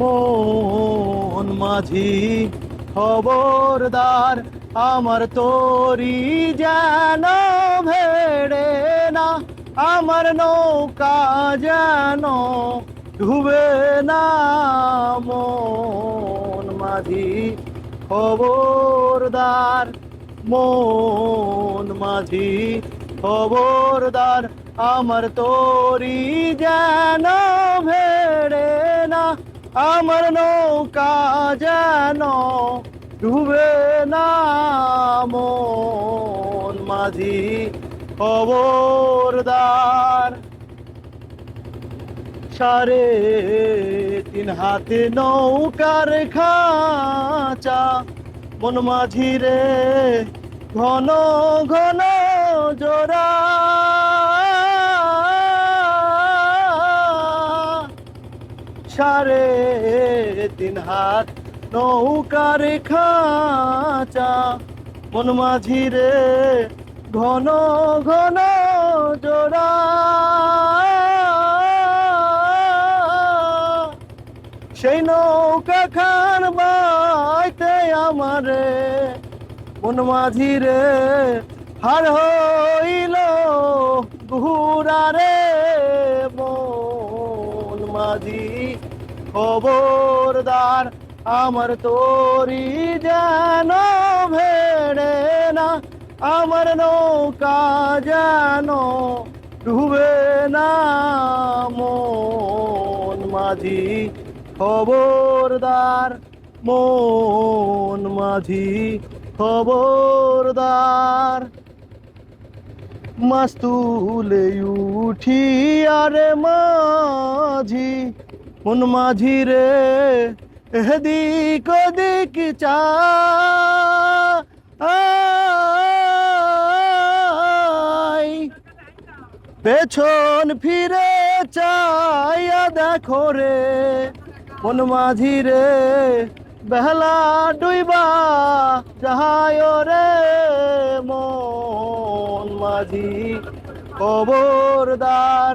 মন মাঝি খবরদার, আমার তোরি যেন ভেড়ে না, আমার নৌকা যেন ডুবে না। মন মাঝি খবরদার, মন মাঝি খবরদার, আমার তোরি যেন আমার নৌকা যেন ডুবে না মন। মাঝি খবরদার, সারে তিন হাতে নৌকার খাঁচা। মন মাঝি রে ঘন ঘন জোড়া সাড়ে তিন হাত নৌকার খাঁচা মন মাঝি রে ঘন ঘন জোড়া। সেই নৌকা খান বাইতে আমারে। মন মাঝি রে হার হইল ঘুরা রে মন মাঝি খবরদার আমার তোরি যেন ভেড়ে না, আমার নৌকা যেন ডুবে না। মন মাঝি খবরদার মন মাঝি খবরদার মাস্তুলে উঠি আরে মাঝি মন মাঝি রে, এদিক ওদিক চা। পেছন ফিরে চাইয়া দেখো রে, মন মাঝি রে, বেহলা ডুইবা যাহায় রে। মন মাঝি খবরদার